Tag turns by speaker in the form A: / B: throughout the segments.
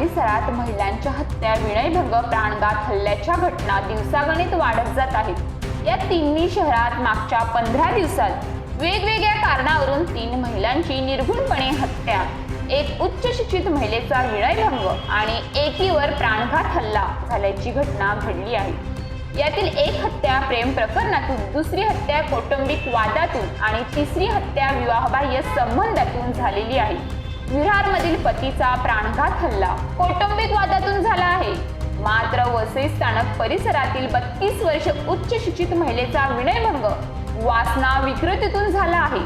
A: परिसरात महिलांच्या हत्या विनयभंग प्राणघात हल्ल्याच्या घटना दिवसागणित वाढत जात आहेत. या तिन्ही शहरात मागच्या पंधरा दिवसात वेगवेगळ्या कारणावरून तीन महिलांची निर्घुणपणे हत्या एक उच्च शिक्षित महिलेचा विनयभंग आणि एकीवर प्राणघात हल्ला झाल्याची घटना घडली आहे. यातील एक हत्या प्रेम प्रकरणातून दुसरी हत्या कौटुंबिक वादातून आणि तिसरी हत्या विवाहबाह्य संबंधातून झालेली आहे. विरारमधील पतीचा प्राणघात हल्ला कौटुंबिक वादातून झाला आहे. मात्र वसई स्थानक परिसरातील बत्तीस वर्ष उच्च शिक्षित महिलेचा विनयभंग वासना विकृतीतून झाला आहे.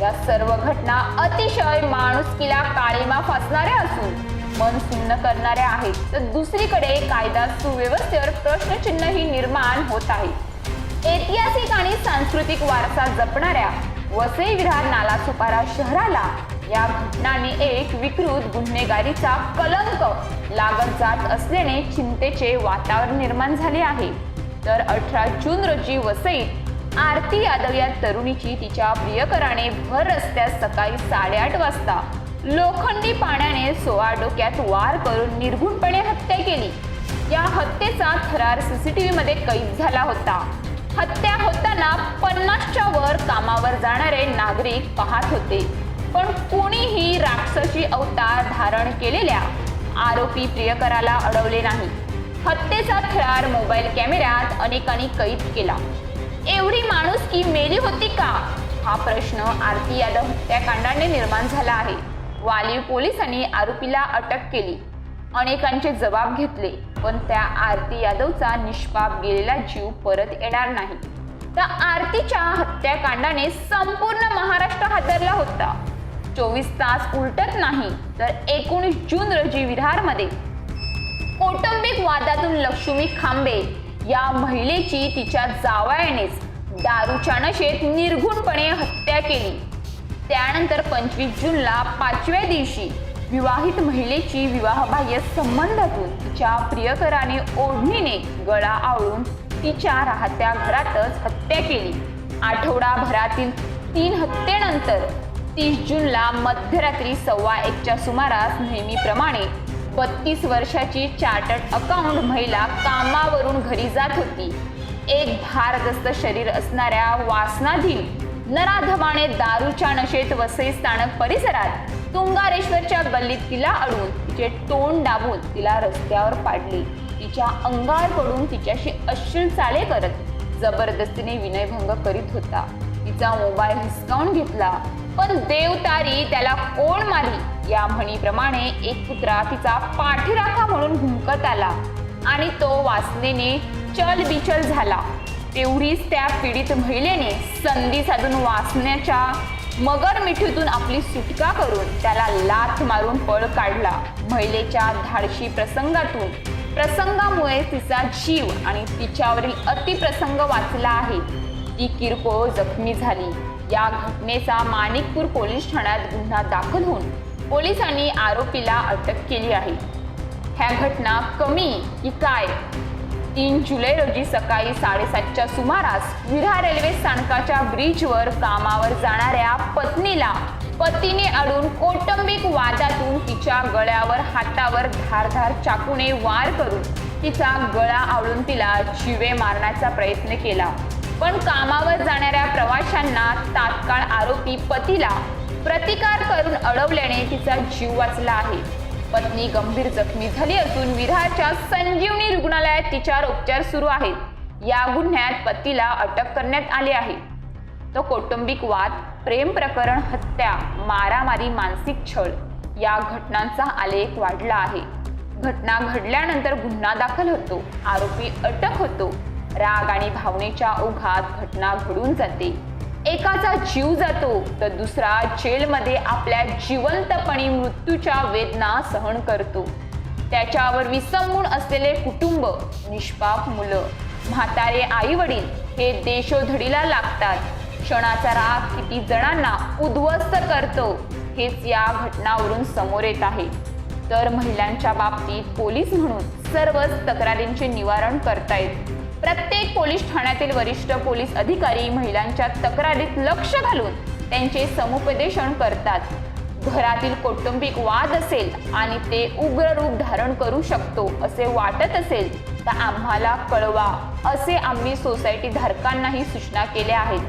A: या सर्व घटना अतिशय माणुसकीला काळीमा फासणाऱ्या असून मन सुन्न करणाऱ्या आहेत. तर दुसरीकडे कायदा सुव्यवस्थेवर प्रश्नचिन्हही निर्माण होत आहे. ऐतिहासिक आणि सांस्कृतिक वारसा जपणाऱ्या वसई विरार नालासोपारा शहराला या घटनाने एक विकृत गुन्हेगारीचा कलंक लागत जात असल्याने चिंतेचे वातावरण निर्माण झाले आहे. तर अठरा जून रोजी वसईत आरती यादव या तरुणीची तिच्या प्रियकराने भर रस्त्यात सकाळी साडेआठ वाजता लोखंडी पाण्याने सोळा डोक्यात वार करून निर्घुणपणे हत्या केली. या हत्येचा थरार सीसीटीव्ही मध्ये कैद झाला होता. हत्या होताना पन्नासच्या वर कामावर जाणारे नागरिक पाहत होते. पण कोणीही राक्षसी अवतार धारण केलेल्या आरोपी प्रियकराला अडवले नाही. हत्येचा थरार मोबाईल कॅमेऱ्यात अनेकांनी कैद केला. एवढी माणूस की मेली होती का? हा प्रश्न आरती यादव हत्याकांडाने निर्माण झाला आहे. वालीव पोलिसांनी आरोपीला अटक केली. अनेकांचे जबाब घेतले पण त्या आरती यादवचा निष्पाप गेलेला जीव परत येणार नाही. त्या आरतीच्या हत्याकांडाने संपूर्ण महाराष्ट्र हादरला होता. चोवीस तास उलटत नाही तर एकोणीस जून रोजी विरारमध्ये कौटुंबिक वादातून लक्ष्मी खांबे या महिलेची तिच्या जावयानेच दारूच्या नशेत निर्घुणपणे हत्या केली. त्यानंतर पंचवीस जूनला पाचव्या दिवशी विवाहित महिलेची विवाहबाह्य संबंधातून तिच्या प्रियकराने ओढणीने गळा आवळून तिच्या राहत्या घरातच हत्या केली. आठवडाभरातील तीन हत्येनंतर तीस जूनला मध्यरात्री सव्वा एकच्या सुमारास नेहमीप्रमाणे बत्तीस वर्षाची चार्टर्ड अकाउंट महिला कामावरून घरी जात होती. एक भारदस्त शरीर असणाऱ्या वासनाधीन नराधमाने दारूच्या नशेत वसई स्थानक परिसरात तुंगारेश्वरच्या गल्लीत तिला अडवून तिचे तोंड दाबून तिला रस्त्यावर पाडली. तिच्या अंगावर पडून तिच्याशी अश्लील चाले करत जबरदस्तीने विनयभंग करीत होता. तिचा मोबाईल हिसकावून घेतला. पण देवतारी त्याला कोण मारी? या म्हणीप्रमाणे एक कुत्रा तिचा पाठीराखा म्हणून हुंकत आला आणि तो वासनेने चलबिचल झाला. तेवढीच त्या पीडित महिलेने संधी साधून वासण्याच्या मगर मिठीतून आपली सुटका करून त्याला लाथ मारून पळ काढला. महिलेच्या धाडशी प्रसंगातून प्रसंगामुळे तिचा जीव आणि तिच्यावरील अतिप्रसंग वाचला आहे. ती किरकोळ जखमी झाली. या घटनेचा माणिकपूर पोलीस ठाण्यात गुन्हा दाखल होऊन पोलिसांनी आरोपीला अटक केली आहे. ह्या घटना कमी की काय? तीन जुलै रोजी सकाळी साडेसातच्या सुमारास विरा रेल्वे स्थानकाच्या ब्रिजवर कामावर जाणाऱ्या पत्नीला पतीने अडून कौटुंबिक वादातून तिच्या गळ्यावर हातावर धारधार चाकूने वार करून तिचा गळा आवळून तिला शिवे मारण्याचा प्रयत्न केला. पण कामावर जाणाऱ्या प्रवाशांना तात्काळ आरोपी पतीला प्रतिकार करून अडवल्याने तिचा जीव वाचला आहे. पत्नी गंभीर जखमी झाली असून विरारच्या संजीवनी रुग्णालयात तिच्यावर उपचार सुरू आहेत. या गुन्ह्यात पतीला अटक करण्यात आली आहे. तो कौटुंबिक वाद प्रेम प्रकरण हत्या मारामारी मानसिक छळ या घटनांचा आलेख वाढला आहे. घटना घडल्यानंतर गुन्हा दाखल होतो. आरोपी अटक होतो. राग आणि भावनेच्या ओघात घटना घडून जाते. एकाचा जीव जातो तर दुसरा जेलमध्ये आपल्या जिवंतपणी मृत्यूच्या वेदना सहन करतो. त्याच्यावर विसंबून असलेले कुटुंब निष्पाप मुलं म्हातारे आई वडील हे देशोधडीला लागतात. क्षणाचा राग किती जणांना उद्ध्वस्त करतो हेच या घटनावरून समोर येत आहे. तर महिलांच्या बाबतीत पोलीस म्हणून सर्वच तक्रारींचे निवारण करतायत. प्रत्येक पोलीस ठाण्यातील वरिष्ठ पोलीस अधिकारी महिलांच्या तक्रारीत लक्ष घालून त्यांचे समुपदेशन करतात. घरातील कौटुंबिक वाद असेल आणि ते उग्र रूप धारण करू शकतो असे वाटत असेल तर आम्हाला कळवा असे आम्ही सोसायटी धारकांनाही सूचना केल्या आहेत.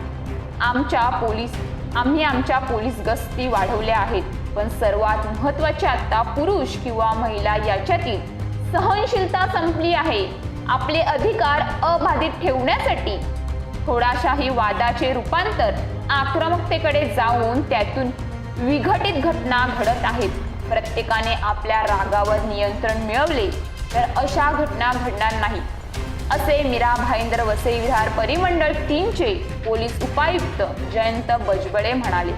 A: आमच्या पोलीस आम्ही आमच्या पोलीस गस्ती वाढवल्या आहेत पण सर्वात महत्त्वाचे आता पुरुष किंवा महिला याच्यातील सहनशीलता संपली आहे. आपले अधिकार अबाधित ठेवण्यासाठी थोडाशाही वादाचे रूपांतर आक्रमकतेकडे जाऊन त्यातून विघटित घटना घडत आहेत. प्रत्येकाने आपल्या रागावर नियंत्रण मिळवले तर अशा घटना घडणार नाही असे मीरा भाईंदर वसई विहार परिमंडळ तीनचे पोलीस उपायुक्त जयंत बजबळे म्हणाले.